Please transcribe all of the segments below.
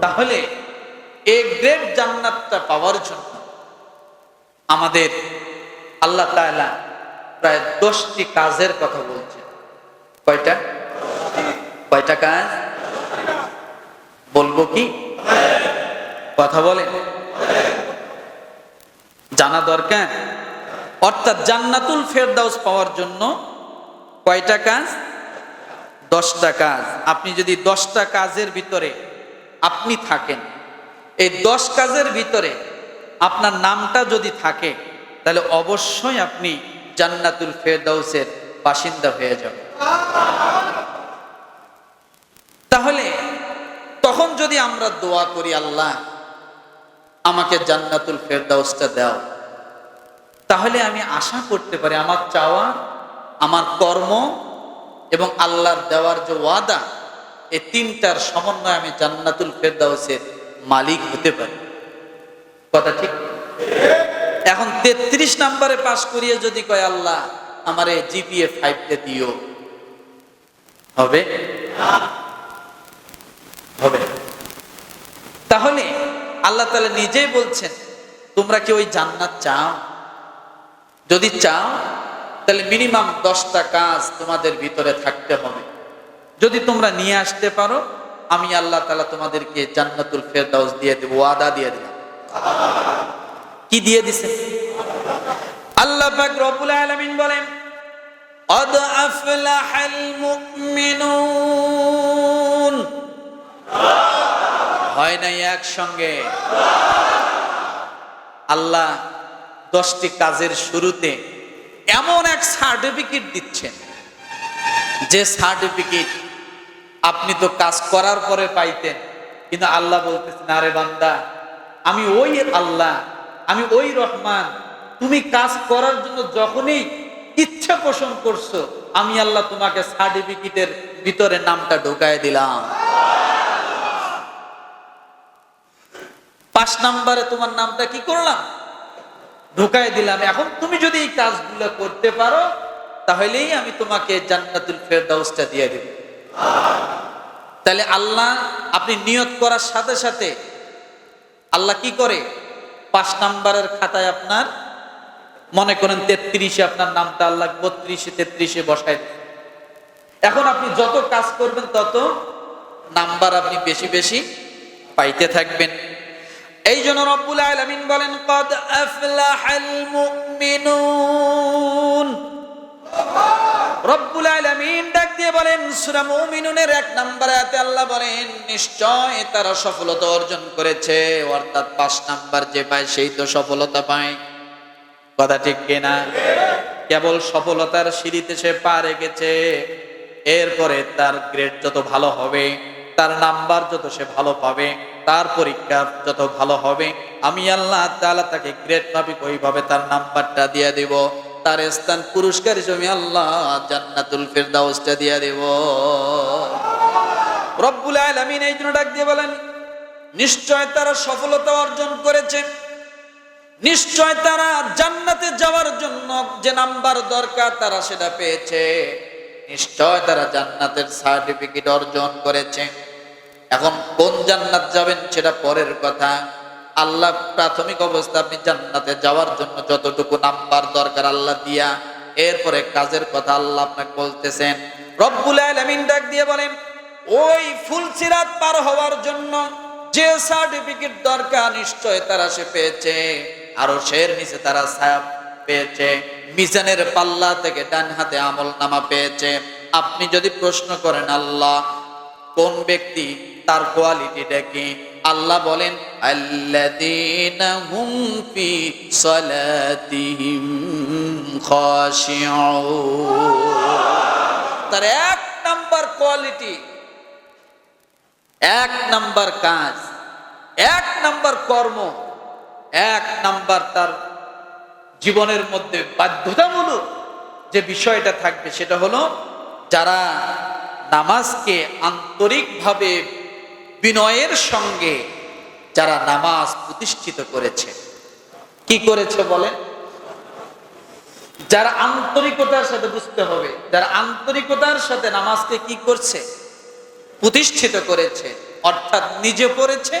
তাহলে এই গ্রেট জান্নাতটা পাওয়ার জন্য আমাদের আল্লাহ তাআলা প্রায় দশটি কাজের কথা বলছেন। কয়টা? কয়টা কাজ? বলব কি? কথা বলেন। জানা দরকার? অর্থাৎ জান্নাতুল ফেরদাউস পাওয়ার জন্য কয়টা কাজ? দশটা কাজ। আপনি যদি দশটা কাজের ভিতরে আপনি থাকেন, এই দশ কাজের ভিতরে আপনার নামটা যদি থাকে, তাহলে অবশ্যই আপনি জান্নাতুল ফেরদাউসের বাসিন্দা হয়ে যাবেন। তাহলে তখন যদি আমরা দোয়া করি, আল্লাহ আমাকে জান্নাতুল ফেরদাউসটা দাও, তাহলে আমি আশা করতে পারি আমার চাওয়া আমার কর্ম এবং আল্লাহর দেওয়ার যে ওয়াদা এই তিনটার সমন্বয়ে আমি জান্নাতুল ফেরদাউসের মালিক হতে পারি। কথা ঠিক? এখন তেত্রিশ নাম্বারে পাশ করিয়ে যদি কয়, আল্লাহ, আমার এই জিপিএ ফাইভতে দিও। হবে? হবে। তাহলে আল্লাহ তালা নিজেই বলছেন, তোমরা কি ওই জান্নাত চাও? যদি চাও তাহলে মিনিমাম দশটা কাজ তোমাদের ভিতরে থাকতে হবে যদি তোমরা নিয়ে আসতে পারো আমি আল্লাহ তালা তোমাদেরকে জান্নাতুল ফেরদাউস দিয়ে দেবো ওয়াদা দিয়ে দিলাম কি দিয়ে দিছে আল্লাহ পাক রব্বুল আলামিন বলেন قد أفلح المؤمنون হয় নাই একসঙ্গে আল্লাহ দশটি কাজের শুরুতে এমন এক সার্টিফিকেট দিচ্ছেন যে সার্টিফিকেট আপনি তো কাজ করার পরে পাইতেন, কিন্তু আল্লাহ বলতেছেন, আরে বান্দা, আমি ওই আল্লাহ, আমি ওই রহমান, তুমি কাজ করার জন্য যখনই ইচ্ছা পোষণ করছ, আমি আল্লাহ তোমাকে সার্টিফিকেটের ভিতরে নামটা ঢুকায় দিলাম। পাঁচ নাম্বারে তোমার নামটা কি করলাম? ঢুকায় দিলাম। এখন তুমি যদি এই কাজগুলো করতে পারো, তাহলেই আমি তোমাকে জান্নাতুল ফেরদাউসটা দিয়ে দেব। তাহলে আল্লাহ আপনি নিয়ত করার সাথে সাথে আল্লাহ কি করে? পাঁচ নাম্বারের খাতায় আপনার মনে করেন তেত্রিশে আপনার নামটা আল্লাহ বত্রিশে, তেত্রিশে বসায়। এখন আপনি যত কাজ করবেন তত নাম্বার আপনি বেশি বেশি পাইতে থাকবেন। এই জন্য রব্বুল আলামিন বলেন, কদ আফলাহাল মুমিনুন। রব্বুল আলামিন ডাক দিয়ে বলেন, সূরা মুমিনুনের এক নম্বর আয়াতে আল্লাহ বলেন, নিশ্চয় তারা সফলতা অর্জন করেছে। অর্থাৎ পাঁচ নাম্বার যে পায়, সেই তো সফলতা পায়। কথা ঠিক কিনা কেবল সফলতার সিঁড়িতে সে পা রেখেছে, এরপরে তার গ্রেড যত ভালো হবে, তার নাম্বার যত সে ভালো পাবে তার পরীক্ষা যত ভালো হবে, আমি আল্লাহ তাআলা তাকে গ্রেট পাবে ওইভাবে তার নাম্বারটা দিয়ে দেব। তার স্থান পুরস্কার হিসেবে আল্লাহ জান্নাতুল ফেরদাউসটা দিয়ে দেব। রব্বুল আলামিন এই জন্য ডাক দিয়ে বলেন, নিশ্চয় তারা সফলতা অর্জন করেছে। নিশ্চয় তারা জান্নাতে যাওয়ার জন্য যে নাম্বার দরকার, তারা সেটা পেয়েছে। নিশ্চয় তারা জান্নাতের সার্টিফিকেট অর্জন করেছে। এখন কোন জান্নাত যাবেন সেটা পরের কথা। আল্লাহ প্রাথমিক অবস্থা আপনি জান্নাতে যাওয়ার জন্য যতটুকু নাম্বার দরকার আল্লাহ দিয়া। এরপরে কাজের কথা আল্লাহ আপনাকে বলতেছেন, রব্বুল আলামিন ডাক দিয়ে বলেন, ওই ফুলসিরাত পার হওয়ার জন্য যে সার্টিফিকেট দরকার নিশ্চয় তারা সে পেয়েছে। আরও শের নিচে তারা ছায়া পেয়েছে, মিজানের পাল্লা থেকে ডান হাতে আমল নামা পেয়েছে। আপনি যদি প্রশ্ন করেন আল্লাহ, কোন ব্যক্তি তার কোয়ালিটিটা কি আল্লাহ বলেন তার এক নাম্বার কোয়ালিটি, এক নাম্বার কাজ, এক নাম্বার কর্ম, এক নাম্বার তার জীবনের মধ্যে বাধ্যতামূলক যে বিষয়টা থাকবে সেটা হলো, যারা নামাজকে আন্তরিকভাবে বিনয়ের সঙ্গে যারা নামাজ প্রতিষ্ঠিত করেছে। কি করেছে বলেন? যারা আন্তরিকতার সাথে বুঝতে হবে, যারা আন্তরিকতার সাথে নামাজকে কি করছে? প্রতিষ্ঠিত করেছে। অর্থাৎ নিজে পড়েছে,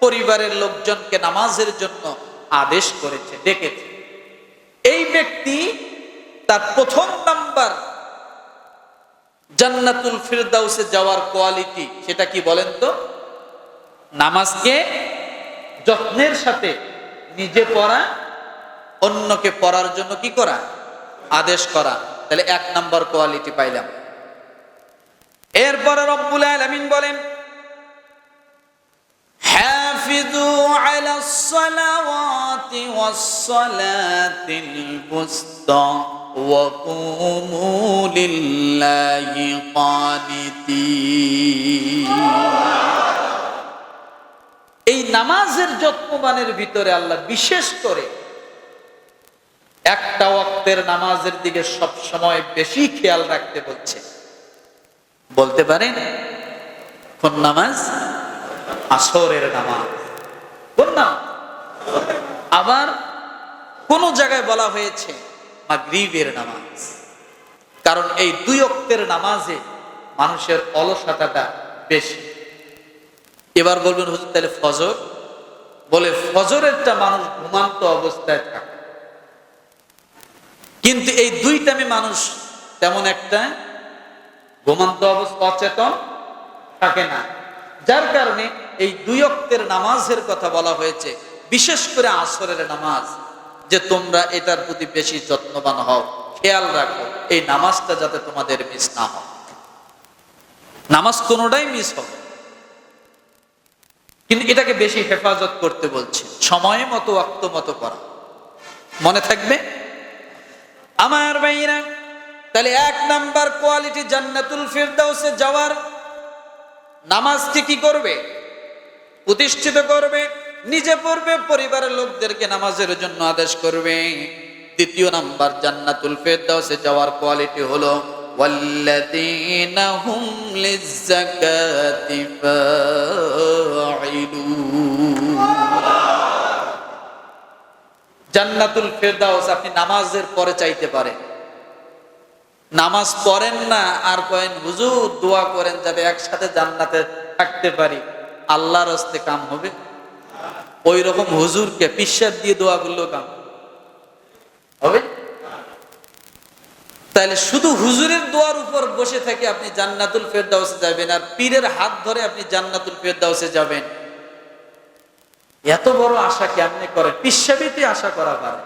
পরিবারের লোকজনকে নামাজের জন্য আদেশ করেছে, ডেকেছে। এই ব্যক্তি তার প্রথম নাম্বার জান্নাতুল ফিরদাউসে যাওয়ার কোয়ালিটি সেটা কি বলেন তো নামাজকে যত্নের সাথে নিজে পড়া অন্যকে পড়ার জন্য কি করা আদেশ করা তাহলে এক নাম্বার কোয়ালিটি পাইলাম এরপরে রব্বুল আলামিন বলেন حافظوا على الصلوات والصلاة الوسطى وقوموا لله قانتين এই নামাজের যত্নবানের ভিতরে আল্লাহ বিশেষ করে একটা ওয়াক্তের নামাজের দিকে সব সময় বেশি খেয়াল রাখতে বলছে বলতে পারেন কোন নামাজ আসরের নামাজ কোন নাম আবার কোন জায়গায় বলা হয়েছে মাগরিবের নামাজ। কারণ এই দুই অক্তের নামাজে মানুষের অলসতাটা বেশি। এবার বলবেন, হুজুর, তাহলে ফজর? বলে, ফজরেরটা মানুষ ঘুমান্ত অবস্থায় থাকে। কিন্তু এই দুই টাইমে মানুষ তেমন একটা ঘুমান্ত অবস্থা অচেতন থাকে না। যার কারণে এই দুই অক্তের নামাজের কথা বলা হয়েছে, বিশেষ করে আসরের নামাজ। যে তোমরা এটার প্রতি বেশি যত্নবান হও, খেয়াল রাখো, এই নামাজটা যাতে তোমাদের মিস না হয়। নামাজ কোনোটাই মিস হবে কিন্তু এটাকে বেশি হেফাজত করতে বলছে, সময় মতো অক্ত মতো করা মনে থাকবে? আমার ভাইরা তাহলে এক নাম্বার কোয়ালিটি জান্নাতুল ফিরদাউসে যাওয়ার নামাজকে কি করবে? প্রতিষ্ঠিত করবে? নিজে পড়বে পরিবারের লোকদেরকে নামাজের জন্য আদেশ করবে দ্বিতীয় নাম্বার জান্নাতুল ফেরদাউসে যাওয়ার কোয়ালিটি হলো والذين هم للزكاة فاعلون জান্নাতুল ফেরদাউস আপনি নামাজের পরে চাইতে পারেন নামাজ পড়েন না আর কয়েন হুজুর দোয়া করেন যাতে একসাথে জান্নাতে থাকতে পারি আল্লাহর হস্তে কাম হবে ওই রকম হুজুরকে পিসাব দিয়ে দোয়া করলেও কাম। হবে? তাহলে শুধু হুজুরের দোয়ার উপর বসে থেকে আপনি জান্নাতুল ফেরদাউসে যাবেন আর পীরের হাত ধরে আপনি জান্নাতুল ফেরদাউসে যাবেন। এত বড় আশা কেমনে করেন পিসাবিতে আশা করা পারে।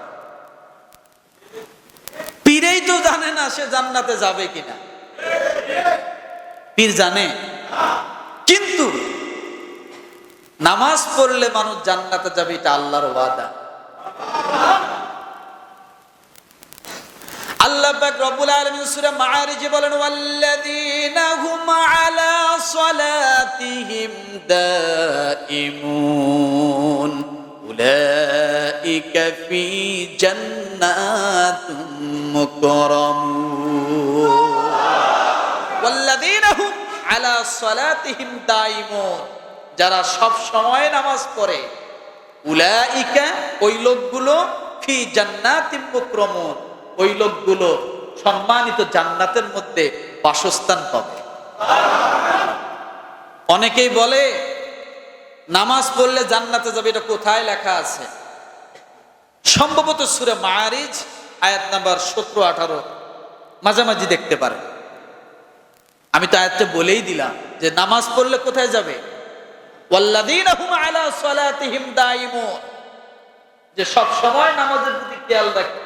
পীরেই তো জানে না সে জান্নাতে যাবে কিনা। পীর জানে। কিন্তু নামাজ পড়লে মানুষ জান্নাতে যাবে, এটা আল্লাহর ওয়াদা। আল্লাহ পাক রব্বুল আলামিন সূরা মাআরিজে বলেন, ওয়াল্লাযীনা হুম আলা সালাতিহিম দাইমুন উলাইকা ফি জান্নাতুম মুকরামুন। ওয়াল্লাযীনা হুম আলা যারা সব সময় নামাজ পড়ে, উলাইকা ওই লোকগুলো ফি জান্নাতিম মুকরামুন। ওই লোকগুলো সম্মানিত জান্নাতের মধ্যে বাসস্থান পাবে। অনেকেই বলে, নামাজ পড়লে জান্নাতে যাবে, এটা কোথায় লেখা আছে? সম্ভবত সুরে মায়ারিজ আয়াত নাম্বার সতেরো, আঠারো, মাঝামাঝি দেখতে পারে আমি তো আয়াতটা বলেই দিলাম যে নামাজ পড়লে কোথায় যাবে? যে সব সময় নামাজের প্রতি খেয়াল রাখে,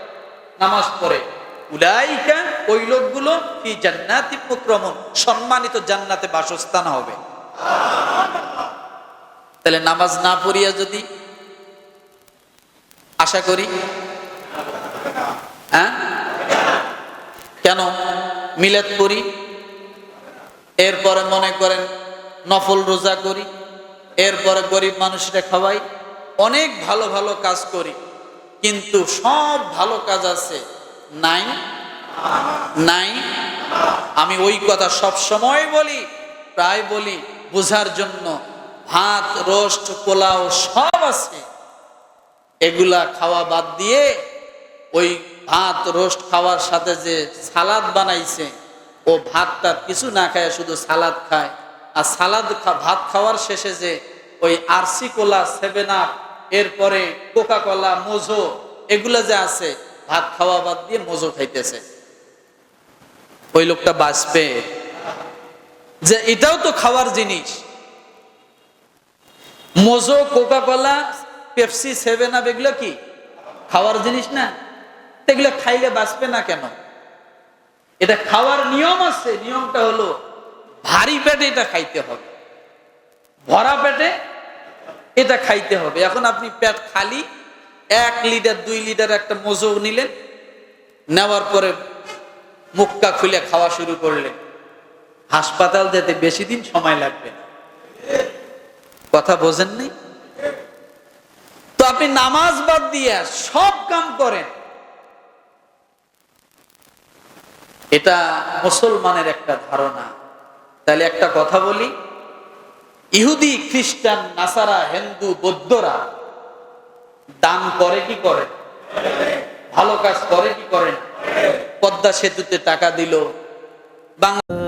নামাজ পড়ে। উলাইকা, ওই লোকগুলো কি জান্নাতি মুকরমন, সম্মানিত জান্নাতে বাসস্থান হবে। তাহলে নামাজ না পড়িয়া যদি, আশা করি হ্যাঁ? কেন? মিলাদ করি এরপরে মনে করেন নফল রোজা করি এরপরে গরিব মানুষরা খাওয়াই। অনেক ভালো ভালো কাজ করি, কিন্তু সব ভালো কাজ আছে। নাই নাই, আমি ওই কথা সব সময় বলি, প্রায় বলি, বোঝার জন্য। ভাত, রোস্ট, পোলাও সব আছে। এগুলা খাওয়া বাদ দিয়ে ওই ভাত, রোস্ট খাওয়ার সাথে যে সালাদ বানাইছে, ও ভাতটা কিছু না খায়, শুধু সালাদ খায়। আর সালাদ ভাত খাওয়ার শেষে যে ওই আরসি কোলা, সেভেন আপ, এরপরে কোকা কোলা মোজো, এগুলা যে আছে, ভাত খাওয়া বাদ দিয়ে মোজো খাইতেছে। ওই লোকটা বাঁচবে। যে এটাও তো খাওয়ার জিনিস। Mojo Coca Cola Pepsi, seven up, এগুলো কি? খাওয়ার জিনিস না? এগুলো খাইলে বাঁচবে না কেন? এটা খাওয়ার নিয়ম আছে, নিয়মটা হলো ভারী পেটে এটা খাইতে হবে। ভরা পেটে এটা খাইতে হবে। এখন আপনি পেট খালি, এক লিটার, দুই লিটার একটা মোজো নিলেন, নেওয়ার পরে মুক্কা খুলে খাওয়া শুরু করলেন। হাসপাতাল যেতে বেশি দিন সময় লাগবে কথা বোঝেন নেই? তো আপনি নামাজ বাদ দিয়ে সব কাম করেন। এটা মুসলমানের একটা ধারণা। তাহলে একটা কথা বলি ইহুদি, খ্রিস্টান, নাসারা, হিন্দু, বৌদ্ধরা দান করে কি করে? ভালো কাজ করে কি করে? পদ্মা সেতুতে টাকা দিল। বাংলা